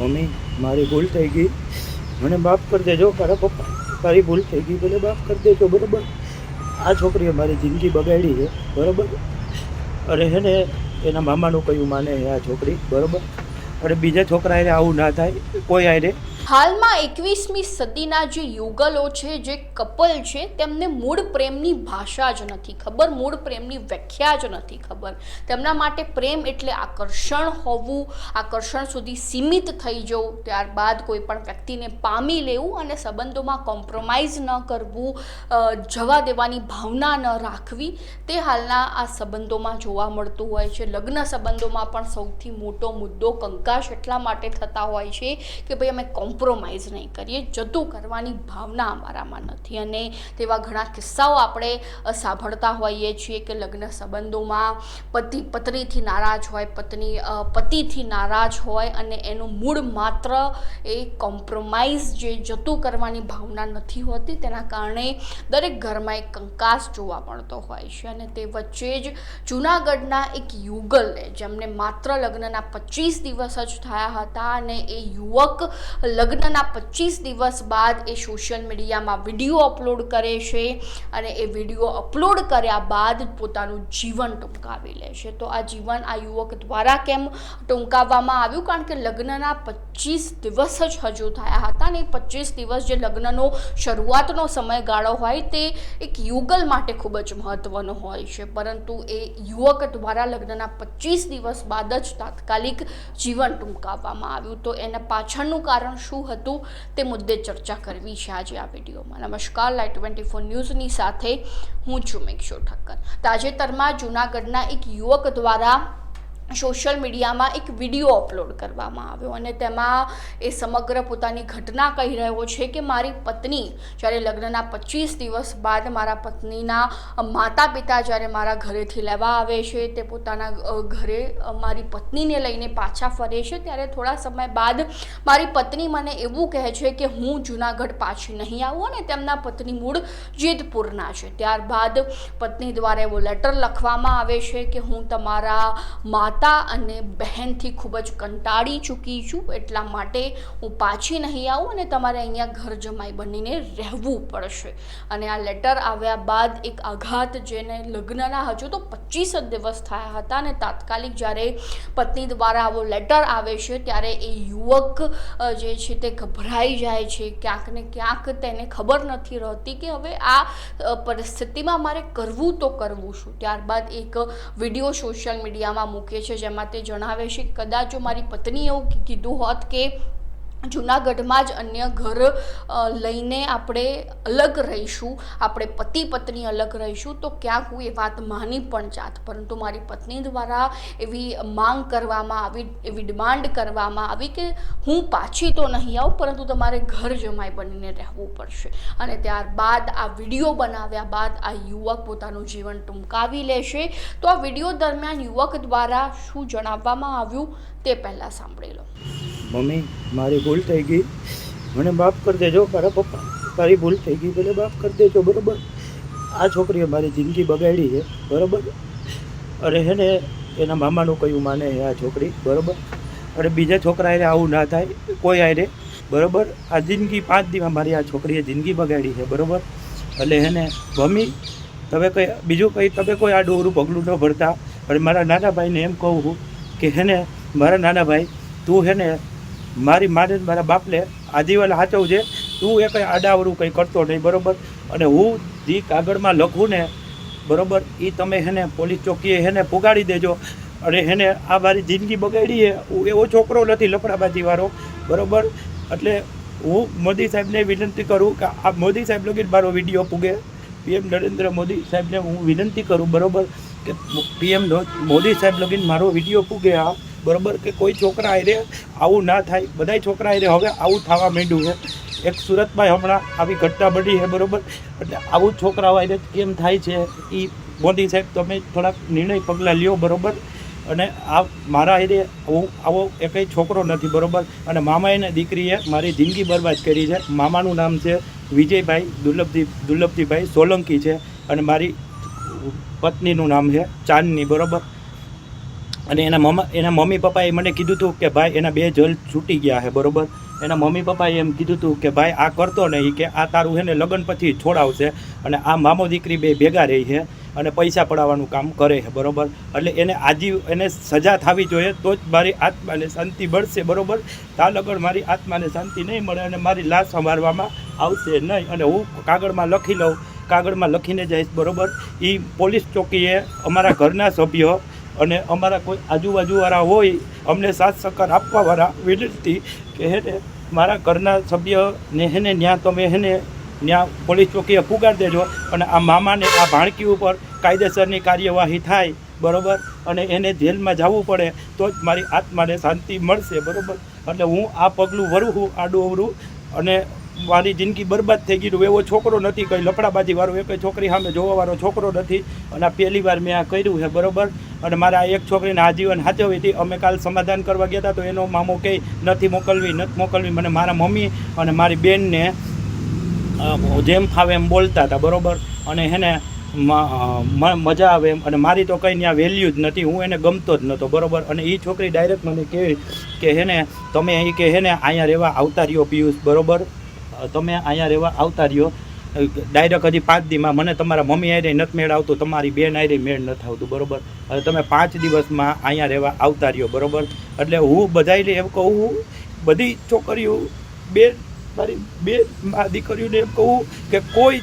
Mummy, મારી ભૂલ થઈ ગઈ. મને માફ કરી દેજો, મારા પપ્પા તારી ભૂલ થઈ ગઈ, ભલે માફ કરી દેજો, બરાબર? આ છોકરીએ મારી જિંદગી બગાડી છે, બરાબર? અને હે ને, એના મામાનું કયું માને આ છોકરી, બરાબર? અને બીજા છોકરા એને આવું ના થાય, કોઈ હારે હાલમાં એકવીસમી સદીના જે યુગલો છે, જે કપલ છે, તેમને મૂળ પ્રેમની ભાષા જ નથી ખબર, મૂળ પ્રેમની વ્યાખ્યા જ નથી ખબર. તેમના માટે પ્રેમ એટલે આકર્ષણ હોવું, આકર્ષણ સુધી સીમિત થઈ જવું, ત્યારબાદ કોઈ પણ વ્યક્તિને પામી લેવું અને સંબંધોમાં કોમ્પ્રોમાઇઝ ન કરવું જવા દેવાની ભાવના ન રાખવી, તે હાલના આ સંબંધોમાં જોવા મળતું હોય છે. લગ્ન સંબંધોમાં પણ સૌથી મોટો મુદ્દો કંકાશ એટલા માટે થતા હોય છે કે ભાઈ, અમે કોમ્પ્રોમાઇઝ નહીં કરીએ, જતું કરવાની ભાવના અમારામાં નથી. અને તેવા ઘણા કિસ્સાઓ આપણે સાંભળતા હોઈએ છીએ કે લગ્ન સંબંધોમાં પતિ, પત્નીથી નારાજ હોય, પત્ની પતિથી નારાજ હોય અને એનું મૂળ માત્ર એ કોમ્પ્રોમાઇઝ જે જતું કરવાની ભાવના નથી હોતી, તેના કારણે દરેક ઘરમાં એક કંકાસ જોવા મળતો હોય છે. અને તે વચ્ચે જ જૂનાગઢના એક યુગલે, જેમને માત્ર લગ્નના પચીસ દિવસ જ થયા હતા અને એ યુવક લગ્નના પચીસ દિવસ બાદ એ સોશિયલ મીડિયામાં વીડિયો અપલોડ કરે છે અને એ વીડિયો અપલોડ કર્યા બાદ પોતાનું જીવન ટૂંકાવી લે છે. તો આ જીવન આ યુવક દ્વારા કેમ ટૂંકાવવામાં આવ્યું? કારણ કે લગ્નના પચીસ દિવસ જ હજુ થયા હતા એ પચીસ દિવસ જે લગ્નનો શરૂઆતનો સમયગાળો હોય તે એક યુગલ માટે ખૂબ જ મહત્વનો હોય છે. પરંતુ એ યુવક દ્વારા લગ્નના પચીસ દિવસ બાદ જ તાત્કાલિક જીવન ટૂંકાવવામાં આવ્યું. તો એના પાછળનું કારણ શું હતું તે મુદ્દે ચર્ચા કરવી છે આજે આ વિડીયોમાં. નમસ્કાર લાઈટ ટ્વેન્ટી ફોર ન્યૂઝની સાથે હું છું મેક્ષો ઠક્કર. તાજેતરમાં જૂનાગઢના એક યુવક દ્વારા સોશિયલ મીડિયામાં એક વીડિયો અપલોડ કરવામાં આવ્યો અને તેમાં એ સમગ્ર પોતાની ઘટના કહી રહ્યો છે કે મારી પત્ની જ્યારે લગ્નના પચીસ દિવસ બાદ મારા પત્નીના માતા પિતા જ્યારે મારા ઘરેથી લેવા આવે છે, તે પોતાના ઘરે મારી પત્નીને લઈને પાછા ફરે છે, ત્યારે થોડા સમય બાદ મારી પત્ની મને એવું કહે છે કે હું જુનાગઢ પાછી નહીં આવું અને તેમના પત્ની મૂળ જેતપુરના છે. ત્યારબાદ પત્ની દ્વારા એવો લેટર લખવામાં આવે છે કે હું તમારા માતા અને બહેનથી ખૂબ જ કંટાળી ચૂકી છું, એટલા માટે હું પાછી નહીં આવું અને તમારે અહીંયા ઘર જમાઈ બનીને રહેવું પડશે. અને આ લેટર આવ્યા બાદ એક આઘાત જેને લગ્નના હજુ તો પચીસ જ દિવસ થયા હતા અને તાત્કાલિક જ્યારે પત્ની દ્વારા આવો લેટર આવે છે, ત્યારે એ યુવક જે છે તે ગભરાઈ જાય છે. ક્યાંક ને ક્યાંક તેને ખબર નથી રહેતી કે હવે આ પરિસ્થિતિમાં મારે કરવું તો કરવું શું? ત્યારબાદ એક વીડિયો સોશિયલ મીડિયામાં મૂકે છે જેમાં તે જણાવે છે કદાચ મારી પત્ની એવું કીધું હોત કે જૂનાગઢમાં જ અન્ય ઘર લઈને આપણે અલગ રહીશું, આપણે પતિ પત્ની અલગ રહીશું, તો ક્યાંક હું એ વાત માની પણ જાત. પરંતુ મારી પત્ની દ્વારા એવી માંગ કરવામાં આવી, એવી ડિમાન્ડ કરવામાં આવી કે હું પાછી તો નહીં આવું, પરંતુ તમારે ઘર જમાઈ બનીને રહેવું પડશે. અને ત્યારબાદ આ વીડિયો બનાવ્યા બાદ આ યુવક પોતાનું જીવન ટૂંકાવી લેશે. તો આ વીડિયો દરમિયાન યુવક દ્વારા શું જણાવવામાં આવ્યું? તે પહેલાં સાંભળી લો. મમ્મી, મારી ભૂલ થઈ ગઈ. મને માફ કરી દેજો, મારા પપ્પા. તારી ભૂલ થઈ ગઈ, ભલે માફ કરી દેજો, બરાબર? આ છોકરીએ મારી જિંદગી બગાડી છે, બરાબર? અને હે ને એના મામાનું કયું માને છે આ છોકરી, બરાબર? અને બીજા છોકરા એને આવું ના થાય, કોઈ હારે બરાબર? આ જિંદગી પાંચ દિવસ મારી આ છોકરીએ જિંદગી બગાડી છે, બરાબર? એટલે હે ને મમ્મી, તમે કંઈ, બીજું કંઈ, તમે કોઈ આ ડોરું પગલું ન ભરતા. અને મારા નાના ભાઈને એમ કહું કે હે ને મારા નાના ભાઈ, તું હે ને મારી માને મારા બાપને આજીવન સાચવજે તું એ કંઈ આડાવડું કંઈ કરતો નહીં, બરાબર? અને હું જે કાગળમાં લખું ને, બરાબર એ તમે હેને પોલીસ ચોકીએ હેને પુગાડી દેજો. અને હેને આ મારી જિંદગી બગાડીએ, હું એવો છોકરો નથી લફડાબાજીવાળો બરાબર? એટલે હું મોદી સાહેબને વિનંતી કરું કે આ મોદી સાહેબ લગીન મારો વીડિયો પૂગે. પીએમ નરેન્દ્ર મોદી સાહેબને હું વિનંતી કરું, બરાબર? કે પીએમ મોદી સાહેબ લગીન મારો વીડિયો પૂગે આ. બરાબર કે કોઈ છોકરા હારે આવું ના થાય, બધાય છોકરા હારે હવે આવું થવા માંડ્યું છે. એક સુરતમાં હમણાં આવી ઘટના બની છે, બરાબર? એટલે આવું છોકરાઓ હારે કેમ થાય છે એ મોદી સાહેબ તમે થોડાક નિર્ણય પગલાં લ્યો, બરાબર? અને આ મારા હારે હું આવો એકય છોકરો નથી, બરાબર? અને મામાએ ને દીકરીએ મારી જિંદગી બરબાદ કરી છે. મામાનું નામ છે વિજયભાઈ દુર્લભજી, દુર્લભજીભાઈ સોલંકી છે. અને મારી પત્નીનું નામ છે ચાંદની, બરાબર? અને એના મમ્મા એના મમ્મી પપ્પાએ મને કીધું હતું કે ભાઈ, એના બે જલ છૂટી ગયા છે, બરોબર? એના મમ્મી પપ્પાએ એમ કીધું હતું કે ભાઈ, આ કરતો નહીં કે આ તારું છે ને લગ્ન પછી છોડાવશે અને આ મામો દીકરી બે ભેગા રહી છે અને પૈસા પડાવવાનું કામ કરે છે, બરાબર? એટલે એને આજી એને સજા થવી જોઈએ, તો જ મારી આત્માને શાંતિ મળશે, બરોબર? તા લગન મારી આત્માને શાંતિ નહીં મળે અને મારી લાશ સંભાળવામાં આવશે નહીં. અને હું કાગળમાં લખી લઉં, કાગળમાં લખીને જઈશ, બરોબર? એ પોલીસ ચોકીએ અમારા ઘરના સભ્યો અને અમારા કોઈ આજુબાજુવાળા હોય, અમને સાથ સહકાર આપવાવાળા વિનંતી કે હેને મારા ઘરના સભ્યને હેને ત્યાં તમે હેને ત્યાં પોલીસ ચોકીએ પુગાડી દેજો અને આ મામાને આ ભાણકી ઉપર કાયદેસરની કાર્યવાહી થાય, બરાબર? અને એને જેલમાં જવું પડે, તો જ મારી આત્માને શાંતિ મળશે, બરાબર? એટલે હું આ પગલું છું, આડું અવરું, અને મારી જિંદગી બરબાદ થઈ ગયું એવો છોકરો નથી, કંઈ લફડાબાજી વાળો, એ કંઈ છોકરી સામે જોવાવાળો છોકરો નથી. અને આ પહેલી વાર મેં આ કર્યું છે, બરોબર? અને મારા એક છોકરીને આજીવન સાચવી હતી અમે કાલ સમાધાન કરવા ગયા હતા, તો એનો મામો કે નથી મોકલવી નથી મોકલવી. મને મારા મમ્મી અને મારી બેનને જેમ ફાવે એમ બોલતા હતા, બરોબર? અને હેને મજા આવે એમ. અને મારી તો કંઈ ત્યાં વેલ્યુ જ નથી, હું એને ગમતો જ નહોતો, બરોબર? અને એ છોકરી ડાયરેક્ટ મને કહે કે હેને તમે અહીં કે હેને અહીંયા રહેવા આવતા રહ્યો પિયુષ, બરાબર? તમે અહીંયા રહેવા આવતા રહ્યો. ડાયરેક્ટ હજી પાંચ દીમાં મને તમારા મમ્મી આરે નથી મેળ આવતું તમારી બેન આરે મેળ નથી આવતું, બરોબર? હવે તમે પાંચ દિવસમાં અહીંયા રહેવા આવતા રહ્યો, બરોબર? એટલે હું બધાયને એમ કહું બધી છોકરીઓ, બે મારી બે દીકરીઓને એમ કહું કે કોઈ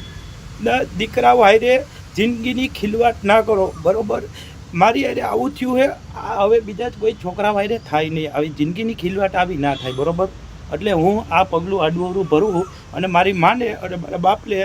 દીકરાઓ હારે જિંદગીની ખીલવાટ ના કરો, બરાબર? મારી હારે આવું થયું હે હવે બીજા જ કોઈ છોકરા વાયરે થાય નહીં, આવી જિંદગીની ખીલવાટ આવી ના થાય, બરાબર? એટલે હું આ પગલું આડું ભરું અને મારી માને અને મારા બાપને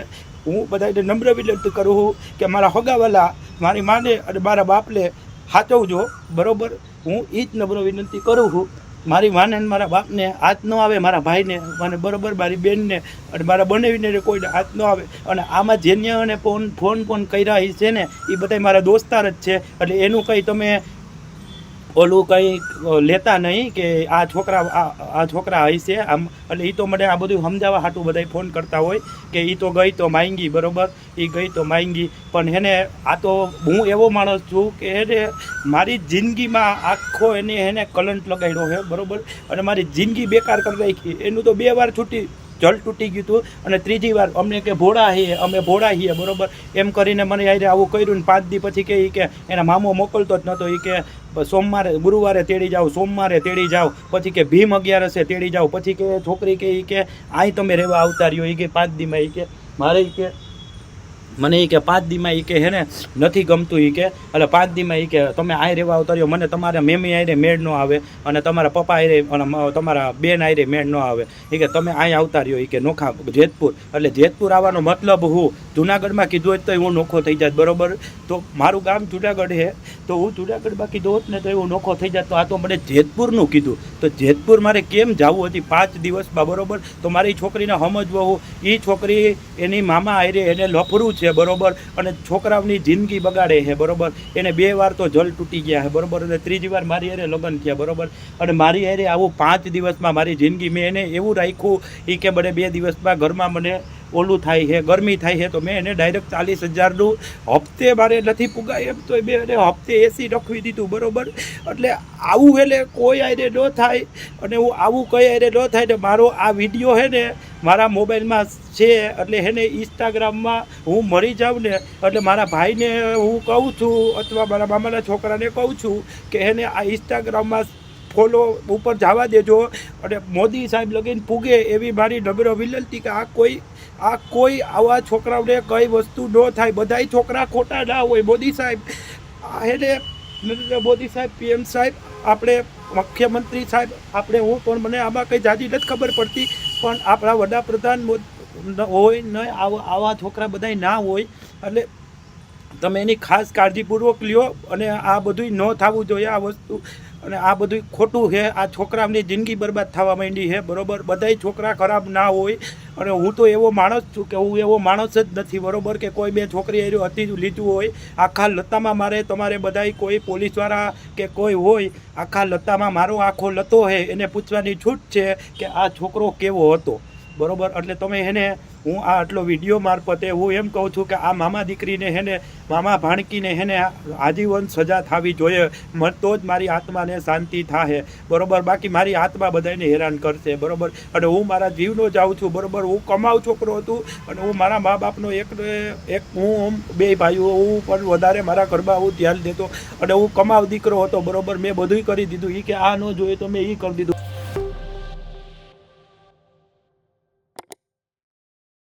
હું બધાને નમ્ર વિનંતી કરું છું કે મારા હોગાવાલા મારી માને અને મારા બાપને સાચવજો બરાબર? હું એ જ નમ્ર વિનંતી કરું છું. મારી માને અને મારા બાપને હાથ ન આવે, મારા ભાઈને મને બરાબર મારી બેનને અને મારા બનાવીને કોઈને હાથ ન આવે. અને આમાં જેને અને ફોન ફોન ફોન કર્યા છે ને એ બધા મારા દોસ્તાર જ છે. એટલે એનું કંઈ તમે ઓલું કંઈ લેતા નહીં કે આ છોકરા આ છોકરા હશે આમ, એટલે એ તો મને આ બધું સમજાવવા હાટું બધા ફોન કરતા હોય કે એ તો ગઈ તો માંગી, બરોબર? એ ગઈ તો માંગી. પણ એને આ તો હું એવો માણસ છું કે એને મારી જિંદગીમાં આખો એને એને કલંટ લગાડ્યો છે બરોબર? અને મારી જિંદગી બેકાર કરી નાખી. એનું તો બે વાર છૂટી જલ તૂટી ગયું હતું. અને ત્રીજી વાર અમને કે, ભોળા છીએ અમે ભોળા છીએ બરોબર? એમ કરીને મને યારે આવું કર્યું ને પાંચ દી પછી કે કે એના મામો મોકલતો જ નહોતો એ કે સોમવારે, ગુરુવારે તેડી જાઓ, સોમવારે તેડી જાઓ. પછી કે, ભીમ અગિયારસે તેડી જાઓ. પછી કે છોકરી કે એ કે, આય તમે રહેવા આવતા રહ્યો. એ કે પાંચ દીમાં એ કે, મારે કે મને એ કે પાંચ દીમાં એ કે હે ને, નથી ગમતું એ કે. એટલે પાંચ દીમાં એ કે તમે આય રહેવા આવતા રહ્યો મને તમારા મેમી આયરે મેળ ન આવે અને તમારા પપ્પા આયરે અને તમારા બેન આયરે મેળ ન આવે. એ કે તમે અહીં આવતા રહ્યો એ કે નોખા જેતપુર. એટલે જેતપુર આવવાનો મતલબ હું જુનાગઢમાં કીધું હોત તો હું નોખો થઈ જાત, બરોબર? તો મારું ગામ જુનાગઢ છે તો હું જુનાગઢમાં કીધું હોત ને તો એવું નોખો થઈ જાત. તો આ તો મને જેતપુરનું કીધું. તો જેતપુર મારે કેમ જવું હતી પાંચ દિવસમાં, બરોબર? તો મારી છોકરીને સમજવું એ છોકરી એની મામા આયરે એને લફરું છે. બરોબર? અને છોકરાઓની જિંદગી બગાડે છે, બરોબર? એને બે વાર તો જલ તૂટી ગયા છે, બરોબર? અને ત્રીજી વાર મારી હારે લગ્ન થયા, બરોબર? અને મારી હારે આવું પાંચ દિવસમાં મારી જિંદગી મેં એને એવું રાખ્યું એ કે મને બે દિવસમાં ઘરમાં મને ઓલું થાય છે, ગરમી થાય છે, તો મેં એને ડાયરેક્ટ ચાલીસ હજારનું હપ્તે મારે નથી પુગાય એમ તો મેં એને હપ્તે એસી રખવી દીધું, બરોબર? એટલે આવું એટલે કોઈ આયરે ન થાય, અને હું આવું કઈ આયરે ન થાય, ને મારો આ વીડિયો છે ને મારા મોબાઈલમાં છે એટલે એને ઇન્સ્ટાગ્રામમાં હું મરી જાઉં ને એટલે મારા ભાઈને હું કહું છું અથવા મારા મામાના છોકરાને કહું છું કે એને આ ઇન્સ્ટાગ્રામમાં ફોલો ઉપર જવા દેજો. અને મોદી સાહેબ લગીને પૂગે એવી મારી નમ્ર વિનંતી કે આ કોઈ આ કોઈ આવા છોકરાઓને કઈ વસ્તુ ન થાય. બધાય છોકરા ખોટા ના હોય. મોદી સાહેબ એને મોદી સાહેબ, પીએમ સાહેબ, આપણે મુખ્યમંત્રી સાહેબ, આપણે હું પણ મને આમાં કંઈ જાજી નથી ખબર પડતી, પણ આપણા વડાપ્રધાન હોય, ન આવા છોકરા બધાય ના હોય, એટલે તમે એની ખાસ કાળજીપૂર્વક લ્યો અને આ બધું ન થવું જોઈએ આ વસ્તુ. અને આ બધું ખોટું છે. આ છોકરાઓની જિંદગી બરબાદ થવા માંડી છે. બરોબર? બધાય છોકરા ખરાબ ના હોય. અને હું તો એવો માણસ છું કે હું એવો માણસ જ નથી, બરોબર? કે કોઈ બે છોકરી એર્યું હતી લીધું હોય. આખા લતામાં મારે તમારે બધાય કોઈ પોલીસવાળા કે કોઈ હોય, આખા લતામાં મારો આખો લતો છે એને પૂછવાની છૂટ છે કે આ છોકરો કેવો હતો. બરાબર? એટલે તમે એને હું આ આટલો વીડિયો મારફતે હું એમ કહું છું કે આ મામા દીકરીને હેને મામા ભાણકીને હેને આજીવન સજા થવી જોઈએ. તો જ મારી આત્માને શાંતિ થાહે. બરોબર, બાકી મારી આત્મા બધાને હેરાન કરશે. બરોબર? અને હું મારા જીવનો જાઉં છું. બરોબર, હું કમાવ છોકરો હતું અને હું મારા મા બાપનો એક એક હું, બે ભાઈઓ, હું પણ વધારે મારા ઘરમાં હું ધ્યાન દેતો અને હું કમાવ દીકરો હતો. બરોબર? મેં બધુંય કરી દીધું. એ કે આ ન જોઈએ તો મેં એ કરી દીધું.